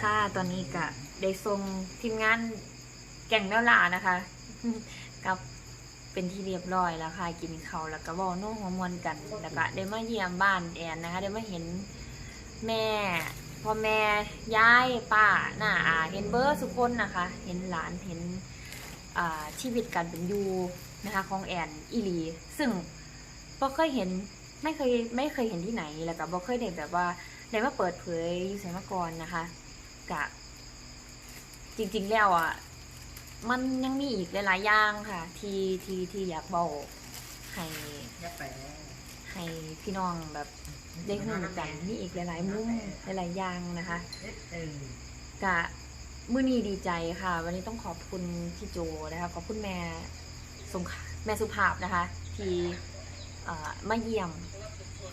ค่ะตอนนี้ก็ได้ส่งทีมงานแก่งแนวหลานะคะ กับเป็นที่เรียบร้อยแล้วค่ะกินเขาวแล้วก็บอกโน้หัวมวนกัน แล้วก็ได้มาเยี่ยมบ้านแอนนะคะ ได้มาเห็นแม่พ่อแม่ยายป้าหน้าอาเห็นเบอร์สุกคนนะคะ เห็นหลานเห็นชีวิตการเป็นอยู่นะคะ ของแอนอีลี ซึ่งบ่เคยเห็นไม่เคยไม่เคยเห็นที่ไหนแล้วก็บ่เคยได้แบบว่า ได้มาเปิดเผยอยู่สมัยก่อนนะคะกะจริง ๆ แล้วอะ มันยังมีอีกหลายๆอย่างค่ะ ที่ที่ที่อยากบอกให้ยัไปแล้วให้พี่น้องแบบได้หูกันมีอีกหลาย ๆ มุมหลายๆอย่างนะคะกะมื้อนี้ดีใจค่ะ วันนี้ต้องขอบคุณพี่โจนะคะขอบคุณแม่สงขแม่สุภาพนะคะ ที่มาเยี่ยม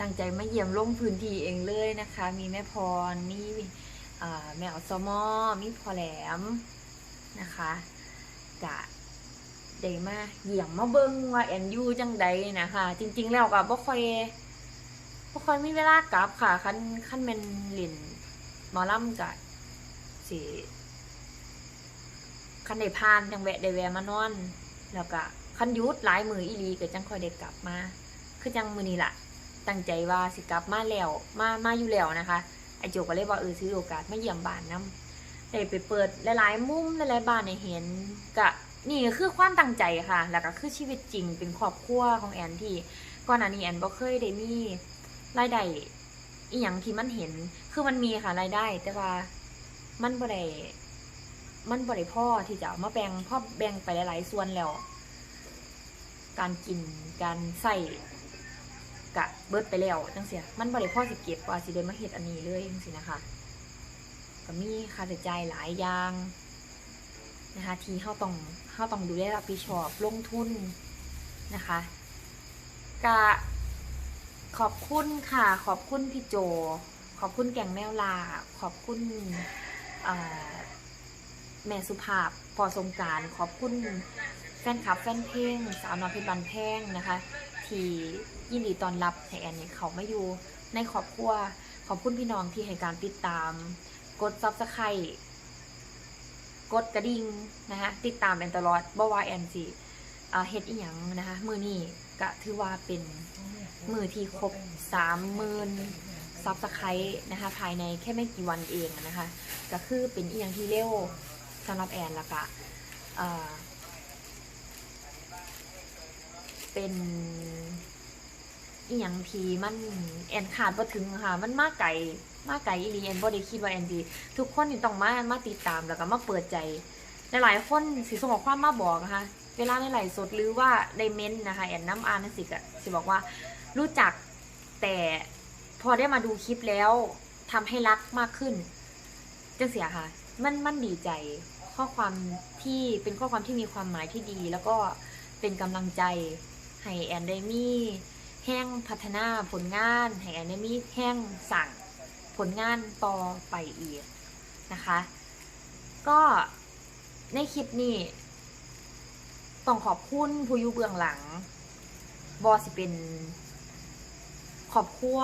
ตั้งใจมาเยี่ยมลงพื้นที่เองเลยนะคะ มีแม่พร มีแม่อมอมีพอแหลมนะคะกะได้มาเยี่ยมมาเบิ่งว่าแอนยูจังใดนะคะ จริง ๆ แล้วก็บ่ค่อยบ่ค่อยมีเวลากลับค่ะคันคันเป็นเล่นมอลำกะสิคันได้ผ่านจังแวะได้แวะมานอน แล้วก็คันยุดหลายมืออีลีก็จังค่อยได้กลับมา คือจังมือนี้ล่ะ ตั้งใจว่าสิกลับมาแล้วมามาอยู่แล้วนะคะไอโจก็เลยว่าเออซื้อโอกาสมาเยี่ยมบ้านนํได้ไปเปิดหลายๆ มุมหลายๆบ้านให้เห็นกะนี่คือความตั้งใจค่ะ แล้วก็คือชีวิตจริงเป็นครอบครัวของแอนที่ก่อนหน้านี้แอนบ่เคยได้มีรายได้อีหยังที่มันเห็น คือมันมีค่ะรายได้ แต่ว่ามันบ่ได้มันบ่ได้พ่อที่จะมาแบ่งพ่อแบ่งไปหลาย ๆ ส่วนแล้ว การกินการใส่ กะเบิดไปแล้วจังเสียมันบ่ได้พ่อสิเก็บว่าสิได้มาเฮ็ดอันนี้เลยจังซี่นะคะก็มีค่าใช้จ่ายหลายอย่างนะคะที่เฮาต้องเฮาต้องดูแลรับผิดชอบลงทุนนะคะกะขอบคุณค่ะ ขอบคุณพี่โจ ขอบคุณแก่งแมวลา ขอบคุณแม่สุภาพพอสงการ ขอบคุณแฟนคลับแฟนเพลงสาวน้อยเพชรบันแพงนะคะ ที่ยินดีตอนรับให้แอนนี่เขามาอยู่ในครอบครัวขอบคุณพี่น้องที่ให้การติดตาม กดซับสไครต์กดกระดิ่งนะคะติดตามแอนตลอดบ่ว่าแอนสิเอ่อเฮ็ดอีหยังนะคะมือนี้ก็ถือว่าเป็นมือที่ครบสามหมื่นซับสไครต์นะคะภายในแค่ไม่กี่วันเองนะคะ ก็คือเป็นอีกอย่างที่เร็วสำหรับแอนละกะ เป็นอีหยังทีมันแอนขาดบ่ถึงค่ะ มันมากไก่มากไก่อีลีแอนบ่ได้คิดว่าแอนดีทุกคนนี่ต้องมามาติดตามแล้วก็มาเปิดใจหลายๆคนสิส่งข้อความมาบอกนะคะเวลาในไลฟ์สดหรือว่าในเมนต์นะคะแอนน้ำอ่านสิกอะสิบอกว่ารู้จักแต่พอได้มาดูคลิปแล้วทำให้รักมากขึ้นจังเสียค่ะ มันมันดีใจข้อความที่เป็นข้อความที่มีความหมายที่ดี แล้วก็เป็นกำลังใจ ให้แอนได้มีแห้งพัฒนาผลงานให้แอนได้มีแห้งสั่งผลงานต่อไปอีกนะคะ ก็ในคลิปนี้ต้องขอบคุณผู้อยู่เบื้องหลังบอสิเป็นขอบครัว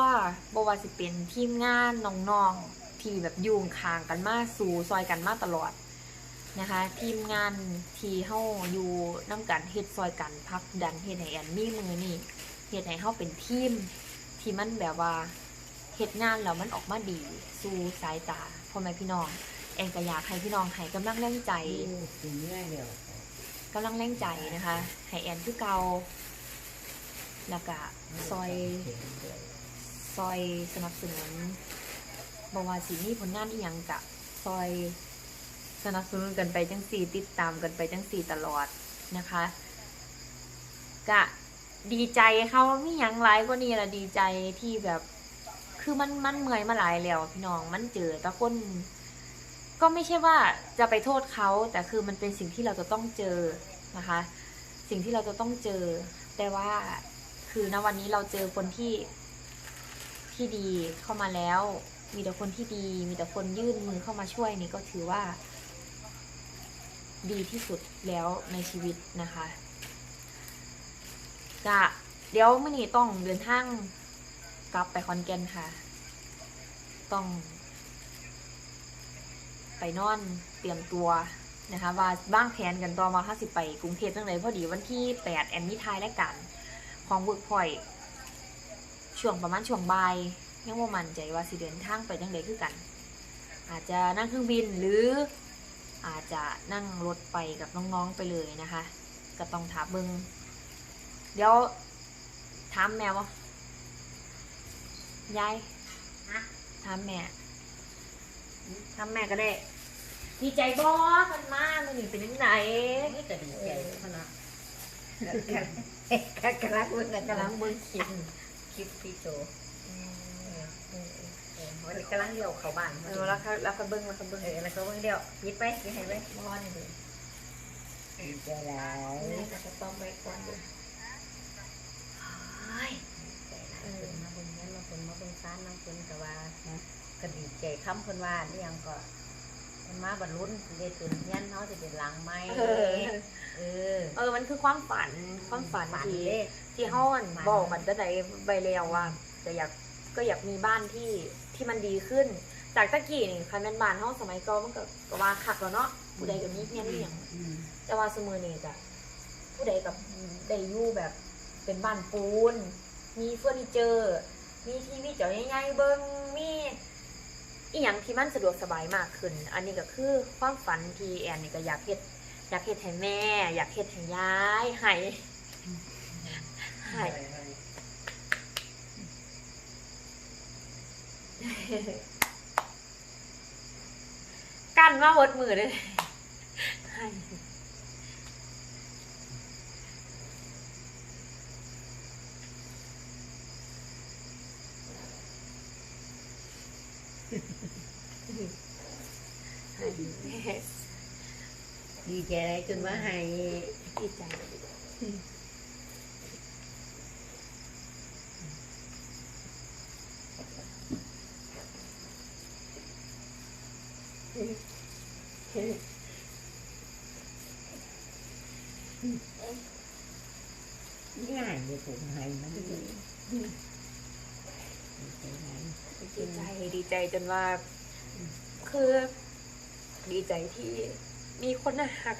บอว่าสิเป็นทีมงานน้องๆที่แบบอยูงคางกันมาสู่ซอยกันมาตลอด นะคะ ทีมงานทีเฮาอยู่น้ำกันเฮ็ดซอยกันพักดันเฮ็ดให้แอนมีมือนี่เฮ็ดให้เฮาเป็นทีม ที่มันแบบว่าเฮ็ดงานแล้วมันออกมาดี สู่สายตาพ่อแม่พี่น้อง แอนก็อยากให้พี่น้องให้กำลังแรงใจสิ่งง่ายเดียวกำลังแรงใจนะคะให้แอนคือเกาแล้วก็ซอยซอยสนับสนุนบอกว่าสิมีผลงานที่ยังกะซอย สนับสนุนกันไปจังสี่ ติดตามกันไปจังสี่ตลอดนะคะกะดีใจเขามีหยังหลายกว่านี้ละดีใจที่แบบ คือมันมันเมื่อยมาหลายแล้วพี่น้องมันเจอแตะก้นก็ไม่ใช่ว่าจะไปโทษเขาแต่คือมันเป็นสิ่งที่เราจะต้องเจอนะคะ สิ่งที่เราจะต้องเจอ แต่ว่าคือณวันนี้เราเจอคนที่ที่ดีเข้ามาแล้ว มีแต่คนที่ดี มีแต่คนยื่นมือเข้ามาช่วยนี่ก็ถือว่า ดีที่สุดแล้วในชีวิตนะคะกะเดี๋ยวมื่อนี้ต้องเดินทางกลับไปคอนแกนค่ะ ต้อง ไปนอนเตรียมตัวนะคะว่าบ้างแผนกันต่อมาถ้าสิไปกรุงเทพจังเลยพอดีวันที่ 8 แอนนี่ทายและกันของเวิร์กพอยช่วงประมาณช่วงบ่าย ยังว่ามันใจว่าสิเดินทางไปจังเลยคือกัน อาจจะนั่งเครื่องบินหรือ อาจจะนั่งรถไปกับน้องๆไปเลยนะคะ ก็ต้องถามเบิงเดี๋ยวถามแมวะยายถามแม่ถามแม่ก็ได้ดีใจบอกันมากมันนี่เป็นยังไงนี่ก็ดีใจเพราะเนาะกำลังเบิ่งกันกำลังเบิ่งคลิปคลิปพี่โจ วันนี้กำลังเลี้ยวเข้าบ้านเออแล้วก็แล้วก็เบิ่งแล้วก็เบิ่งเออแล้วก็เบิ่งเดียวยิดไปยิดให้ไปบอนี่เลยดีใจแล้วแม่ก็จะต้องไปก่อนเลยใจแล้วเพิ่นมาเบิ่งเงินมาเพิ่นมาเบิ่งซ่านน้ำเพิ่นก็ว่าก็ดีใจคำเพิ่นว่านี่ยังก็มันมาบรรลุนสิได้ตื่นเฮียนเฮาสิได้ล้างไม้เออเออ เออ มันคือความฝัน ความฝันฝันที่เด้ที่ห้อนบอกกันตั้งแต่ใบเรียวว่าจะอยาก ก็อยากมีบ้านที่ที่มันดีขึ้น จากตะกี้นี่คันเป็นบ้านห้องสมัยก่อนมันก็ก็ว่าคักแล้วเนาะผู้ใดก็มีเพียนี่อย่างอืมแต่ว่าสมือนี่จ้ะผู้ใดกับได้อยู่แบบเป็นบ้านปูน มีเฟอร์นิเจอร์ มีทีวีจอใหญ่ๆเบิ้งมีอีหยังที่มันสะดวกสบายมากขึ้น อันนี้ก็คือความฝันที่แอนนี่ก็อยากเฮ็ดอยากเฮ็ดให้แม่ อยากเฮ็ดให้ยายให้ให้ กันมาหมดมือเลยให้ให้ดีใจอะไรจนว่าให้ดีใจ ง่ายเลยผมให้มันดีใจดีใจดีใจจนว่า คือดีใจที่มีคนหัก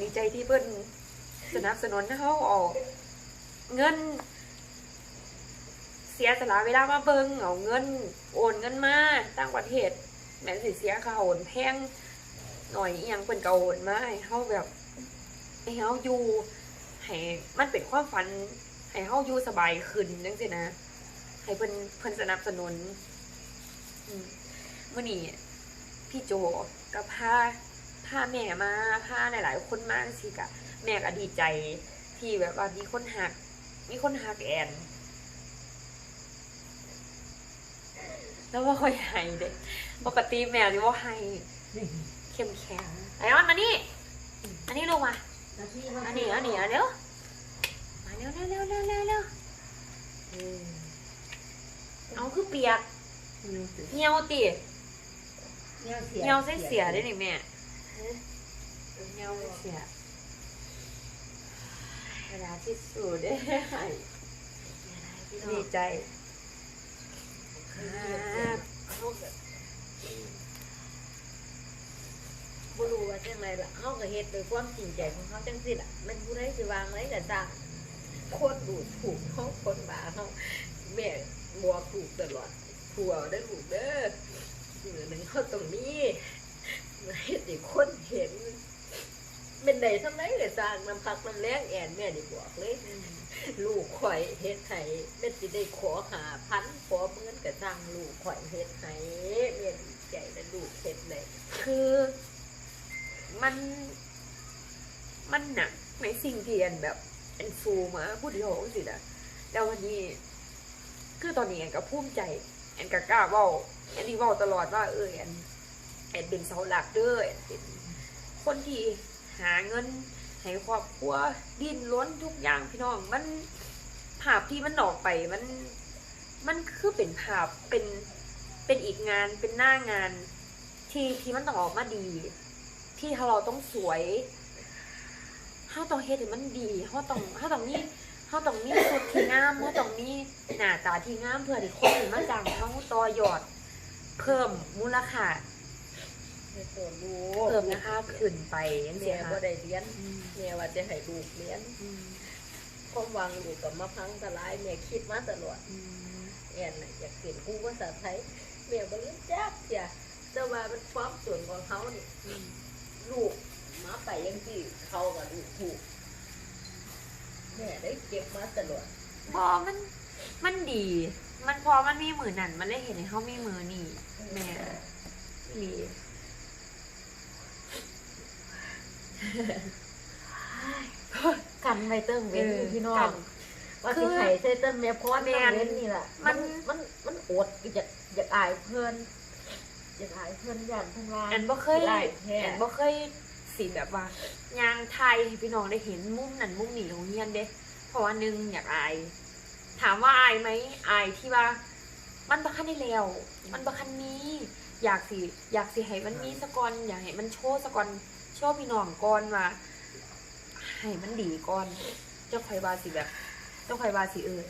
ดีใจที่เพิ่อนสนับสนุนให้เขาออก เงิน เสียสละเวลามาเบิงเอาเงิน โอนเงินมาต่างประเทศแม้สิเสียค่าโอนแพงหน่อยอียังเพิ่นก็โอนมาให้เฮาแบบ ให้เฮาอยู่ให้มันเป็นความฝันให้เฮาอยู่สบายขึ้นจังซี่นะ ให้เพิ่นเพิ่นสนับสนุนอืมมื้อนี้พี่โจกับพาพาแม่มาพาหลายๆคนมาสิกะ แม่ก็ดีใจที่แบบว่ามีคนหัก มีคนหักแอนแล้วว่าค่อยให้เด็ปกติแม่ที่ว่าให้เข้มแข็งไอออนมานี่อันนี้ลงมา อันนี้อันนี้อันเร็วมาเร็วเร็วเร็วเร็วเร็วเร็วเออเอาคือเปียกเหี่ยวติเงี้ยวเสียเหี่ยวเส้นเสียได้นี่แม่ฮะเหี่ยวเส้นเสียเวลาที่สุดได้ดีใจครับ บ่รู้ว่าจังไรล่ะเฮาก็เฮ็ดโดยความจริงใจของเฮาจังซี่ล่ะมันผู้ใดสิวางไว้ก็ตามคนดูถูกเฮาคนบาเฮาแม่บ่ถูกตลอดผัวได้ลูกเด้อมือหนึ่งเฮาตรงนี้เฮ็ดให้คนเห็นเป็นใดทำไมก็สร้างน้ำพักน้ำแรงแอนแม่นี่บอกเลยลูกข่อยเฮ็ดให้แม่สิได้ขอหาพันขอเมื่อนก็สร้างลูกข่อยเฮ็ดให้แม่ดีใจนะลูกเฮ็ดเลยคือ มันมันหนักในสิ่งที่แอนแบบแอนฟูมาพูดเดียวสินะแล้ววันนี้ คือตอนนี้แอนก็ภูมิใจแอนก็กล้าว่าแอนที่เว่าตลอดว่าเออแอนแอนเป็นเสาหลักเด้อแอนเป็นคนที่หาเงินให้ครอบครัวดิ้นล้นทุกอย่างพี่น้อง มันภาพที่มันออกไปมันมันคือเป็นภาพเป็นเป็นอีกงานเป็นหน้างานที่ที่มันต้องออกมาดี ที่เราต้องสวยเฮาต้องเฮ็ดให้มันดีเฮาต้องเฮาต้องมีเฮาต้องมีสุดที่งามเฮาต้องมีหน้าตาที่งามเพื่อที่คนที่มาจ้างเฮาต่อยอด เพิ่มมูลค่าเฮ็ดตัวลูกเพิ่มนะคะขึ้นไปยังแม่เสียบ่ค่ะได้เรียนอืมแม่ว่าจะให้ลูกเรียนอืมความหวังลูกกับมาพังทลายแม่คิดมาตลอดอืมแอนน่ะอยากเรียนครูภาษาไทยแม่บ่รู้จักจ้ะแต่ว่ามันความส่วนของเขานี่อืม ลูกมาไปยังที่เขากับลูกถูกแม่ได้เก็บมาตลอดบอมัน มันดี มันพอมันมีมือนั่นมันเลยเห็นให้เขามีมือนี่แม่ดีกันไว้เติ้งเว้นอยู่พี่น้อกังนว่าสิไห้ใส่เติ้งแม่พรแม่ต้องเว้นนี่แหละมัมันนมันมันอดอยากอยากอายเพื่อน อยากอายเพื่อนย่านทั้งว่าแอนบ่เคยได้แท้แอนบ่เคยสิแบบว่ายางไทยให้พี่น้องได้เห็นมุมนั้นมุมนี้ของเฮียนเด้เพราะว่าหนึงอยากอาย ถามว่าอายไหมอายที่ว่า มันบ่คันได้แล้วมันบ่คันนี้ อยากสิอยากสิให้มันมีสกอนอยากให้มันโชว์สกอนโชว์พี่น้องก่อนว่าให้มันดีก่อนเจ้าคอยว่าสิแบบ เจ้าคอยว่าสิเออ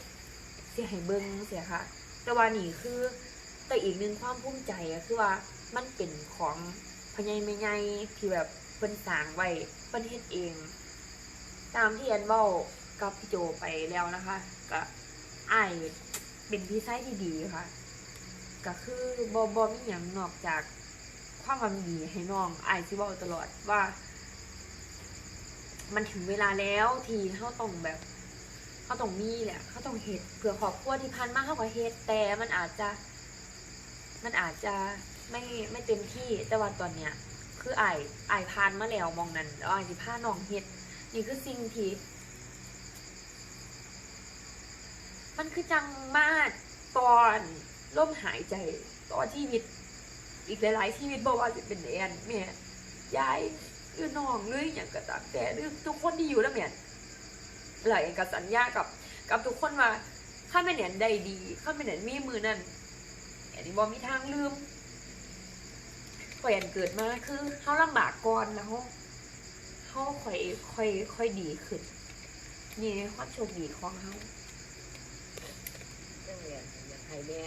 สิให้เบิ่งเสียค่ะ แต่ว่านี่คือ แต่อีกหนึ่งความภูมิใจอะคือว่ามันเป็นของพญายไม่ใหญ่ที่แบบเพิ่นสร้างไว้เพิ่นเฮ็ดเอง ตามที่แอนเว้ากับพี่โจไปแล้วนะคะก็อ้ายเป็นพี่ชายที่ดีค่ะ ก็คือบ่บ่มีหยังนอกจากความหวังดีให้น้องอ้ายสิเว้าตลอดว่า มันถึงเวลาแล้วที่เฮาต้องแบบเฮาต้องมีแหละเฮาต้องเฮ็ดเพื่อครอบครัวที่ผ่านมาเฮาก็เฮ็ดแต่มันอาจจะ มันอาจจะไม่ไม่เต็มที่แต่ว่าตอนเนี้ยคือไอายอายพานมาแล้วมองนั้นแล้วอายสิพาน้องเฮ็ดนี่คือสิ่งที่มันคือจังมากตอนล่มหายใจต่อชีวิต อีกหลายๆชีวิตบอกว่าจะเป็นแอนแม่ยยายหรือน้องหรืออย่างกระตามแต่หรือทุกคนที่อยู่แล้วแม่นหลายกับสัญญากับ กับทุกคนว่าข้าแม่เนียนได้ดีข้าแม่เนียนมีมือนั่น อันนี้บอมีทางลืมข่อยอันเกิดมาคือเขาลำบากก่อนแล้วเขาค่อยค่อยค่อยดีขึ้น นี่ความโชคดีของเขาจังเรียนอยากให้แม่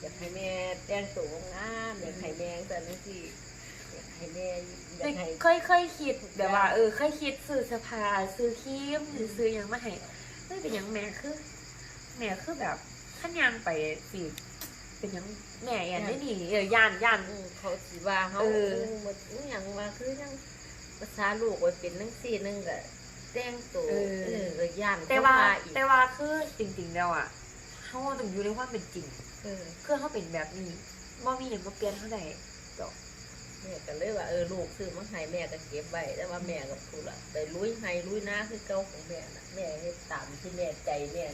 อยากให้แม่แต่งตัวงามอยากให้แม่แต่นั่นสิอยากให้แม่อยากให้เคยเคยคิดแบบว่า เออเคยคิดซื้อเสื้อผ้าซื้อครีมหรือซื้อหยังมาให้เฮ้ยเป็นหยังแม่คือแม่คือแบบขั้นยางไปสิ เป็นหยัง แม่แอนได้นี่เออย่านย่านอืมเขาสิว่าเขาเออหมดอหย่างว่าคือยังภาษาลูกไว้เป็นนังสี่นึงก็แต่งตัวเออ เออก็ย่านแต่ว่าเข้มอีกแต่ว่าคือจริงๆแล้วอะเขาต้องอยู่ในความเป็นจริง เออคือเขาเป็นแบบนี้บ่มีอย่างมาเปลี่ยนเขาได้แม่ก็ เลยว่าเออลูกซื้อมาให้แม่ก็เก็บไว้แต่ว่าแม่ก็พูดละไปลุยให้ลุยนาคือเก่าของแม่น่ะแม่เฮ็ดตามที่แม่ใจแม่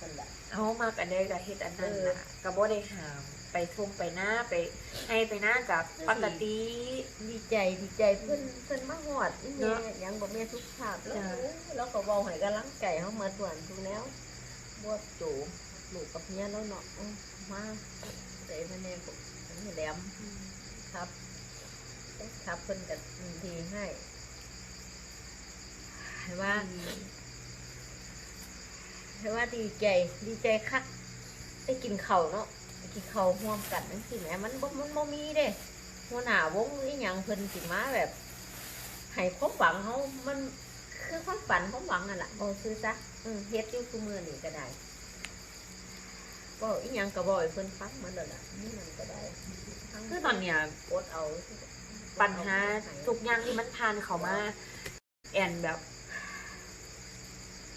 นั่นแหละเอามากันได้กับเฮ็ดอันนั้นเออนะก็บ่ได้หามไปทุ่งไปหน้าไปให้ไปหน้ากับปกติดีใจดีใจเพิ่นเพิ่นมาฮอดนี่แม่เนาะยังบ่แม่ทุกภาพแล้วจ้ะแล้วก็เว้าให้กำลังใจเฮามาส่วนทุกแล้วบ่โจลูกกับเมียแล้วเนาะอืมมาใจมาแน่ผมนี่แหลมครับ ครับเพิ่นก็ทีให้ให้ว่าให้ว่าดีใจดีใจคักได้กินข้าวเนาะได้กินข้าวร่วมกันนั่นสิแหมมันบ่มันบ่มีเด้หัวหน้าวงอีหยังเพิ่นสิมาแบบให้ความหวังเฮามันคือความฝันความหวังนั่นล่ะบ่ซื้อซะเออเฮ็ดอยู่ซุมื้อนี้ก็ได้บ่อีหยังก็บ่ให้เพิ่นฟังมันแล้วล่ะนี่มันก็ได้คือตอนเนี้ยกดเอา ปัญหาทุกอย่างที่มันผ่านเขามาแอนแบบ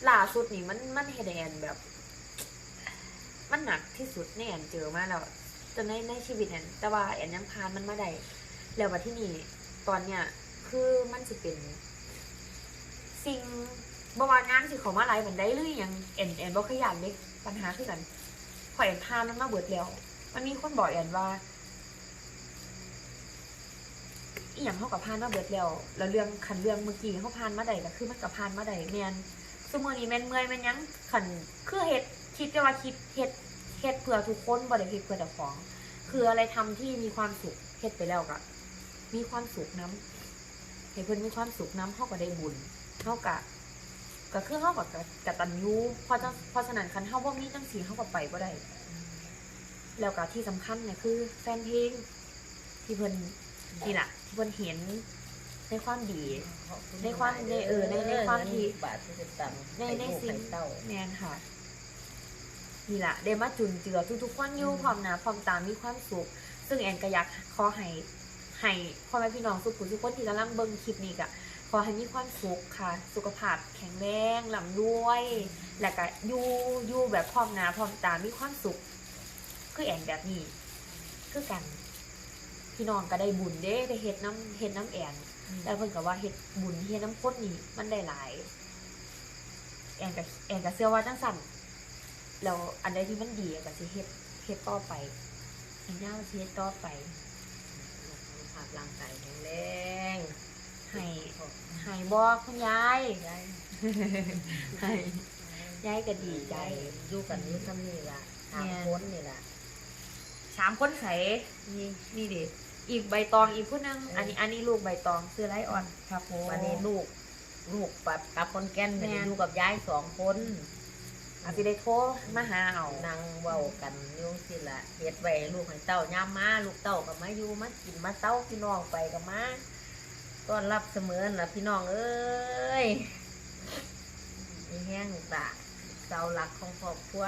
ล่าสุดนี่มันมันเฮ็ดแอนแบบ มันหนักที่สุดในแอนเจอมาแล้วจนในในชีวิตแอนแต่ว่าแอนยังผ่านมันมาได้แล้วว่าที่นี่ตอนเนี้ยคือมันสิเป็น สิ่งบวางานสิเขามาไลฟ์เหมือนได้หรือยังแอนแอนบ่เคยอยากเด็กปัญหาคือกันพอแอนผ่านมันมาเบิดแล้ว มันมีคนบอกแอนว่า อีหยังเขากับพานมาเบิดแล้วแล้วเรื่องขันเรื่องเมื่อกี้เขาพานมาได้ก็คือมันกับพานมาได้แมนสมอนี้แมนเมื่อยแมนยังขันคือเฮ็ดคิดแต่ว่าคิดเฮ็ดเฮ็ดเพื่อทุกคนบ่ได้เฮ็ดเพื่อแต่ของ คืออะไรทำที่มีความสุขเฮ็ดไปแล้วก็มีความสุขน้ำให้เพิ่นมีความสุขน้ำเขาก็ได้บุญเขากะก็คือเขากับกตัญญูเพราะจังเพราะฉะนั้นคันเขาบ่ามีจังสีเขาก็ไปบ่ได้ แล้วก็ที่สำคัญเนี่ยคือ แฟนเพลงที่เพิ่น นี่ล่ะที่เพิ่นเห็นในความดีขอบณในความในเออในในความที่บาทที่จะตังในในสิ่งเต้าแมนค่ะนี่ล่ะได้มาจุนเจือทุกๆคนอยู่อืมพร้อมหนะพร้อมตามีความสุข ซึ่งแอนก็อยากขอให้ให้พ่อแม่พี่น้องสุขุมทุกคนที่กำลังเบิ่งคลิปนี้ก็ขอให้มีความสุขค่ะ สุขภาพแข็งแรงลำด้วย แล้วก็อยู่อยู่แบบพร้อมหนาพร้อมตามีความสุข คือแอนแบบนี้ คือกัน พี่น้องก็ได้บุญเด้ได้เฮ็ดน้ำเฮ็ดน้ำแอนแล้วเพิ่นก็ว่าเฮ็ดบุญเฮ็ดน้ำข้นนี่มันได้หลาย แอนก็แอนก็เชื่อว่าจังสั่นแล้วอันใดที่มันดีก็สิเฮ็ดเฮ็ดต่อไปอันยาวสิเฮ็ดต่อไปสุขภาพร่างกายแข็งแรงให้ให้บ่คุณยายยายให้ยายก็ดีใจอยู่กันนี้ทำนี่ล่ะทางแม่พ้นนี่ล่ะสามคนใสนี่นี่ดิ อีกใบตองอีกผู้หนึงเอออัอันนี้อันนี้ลูกใบตองซื้อไรอ่อนครับผมวันนี้ลูก ลูกกับกับคนแก่นเนี่ยแม่อยู่กับยายสองคนอาจสิได้โทรมาหาเอานั่งเว้ากันอยู่สิละเฮ็ดไว้ลูกให้เต้าย่ามมาลูกเต้าก็มาอยู่มากินมาเต้าพี่น้องไปก็มาต้อนรับเสมอน่ะพี่น้องเอ้ยมีแห้งตาเสาหลักของครอบครัว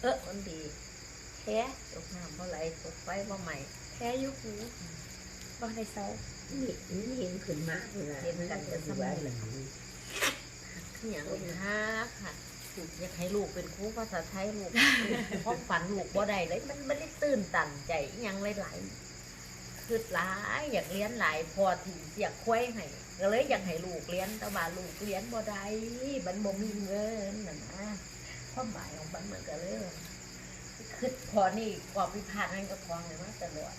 เออคนดีแท้ตกน้ำเพราะไหลตกไฟเพราะใหม่ แท้อยุหูบ่ได้เซานี่นี่เห็นขึ้นมาเลยนะเห็นกันจะสมว่าองเลยคืออย่างนี้ฮะค่ะอยากให้ลูกเป็นครูภาษาไทยลูกเพราะฝันลูกบ่ได้เลย มันไม่ได้ตื่นตันใจอหยังหลายๆคือหลายอยากเรียนหลายพอที่อยากคุ้ยให้ก็เลยอยากให้ลูกเรียนแต่ว่าลูกเรียนบ่ได้มันบ่มีเงินน่ะนะความหมายของมันเหมือนกันเลยคือพอนี่ความพิพาทนั่นก็พองเลยมาตลอด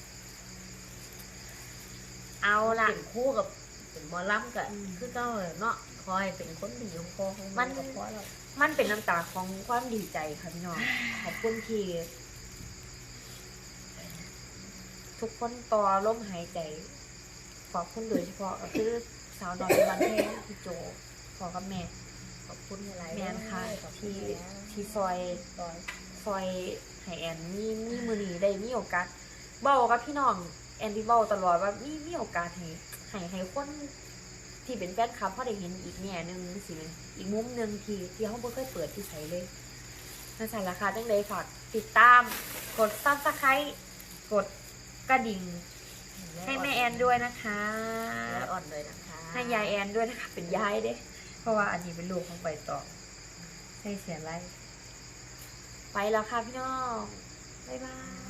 เอาล่ะ เป็นคู่กับเป็นหมอลำกับอืม คือเจ้าเนาะคอยเป็นคนดีของพ่อของมัมันนก็พอแล้ว มันเป็นน้ำตาของความดีใจค่ะพี่น้อง ขอบคุณที่ทุกคนต่อลมหายใจ ขอบคุณโดยเฉพาะก็คือสาวน้อยบันเทงพี่โจขอกับแม่ ขอบคุณอะไรแม่นค่ะขอบณที่นะที่ซอยซอยซอยให้แอนมีมีมือนีได้มีโอกาสเบ้ากับพี่น้อง แอนที่เบ้าตลอดว่ามีมีโอกาสให้ให้ให้คนที่เป็นแฟนคลับเขาได้เห็นอีกแง่หนึ่งสิอีกมุมหนึ่งที่ที่เขาไม่เคยเปิดที่ใส่เลยนั่นสารราคาจังเลยฝากติดตาม กดซับสไครต์กดกระดิ่ง ให้แม่แอนด้วยนะคะและอ่อนเลยนะคะ ให้ยายแอนด้วยนะคะ เป็นยายเด้ เพราะว่าอันนี้เป็นลูกของใบตองใช่เสียไรไปแล้วค่ะพี่น้อง บ๊ายบาย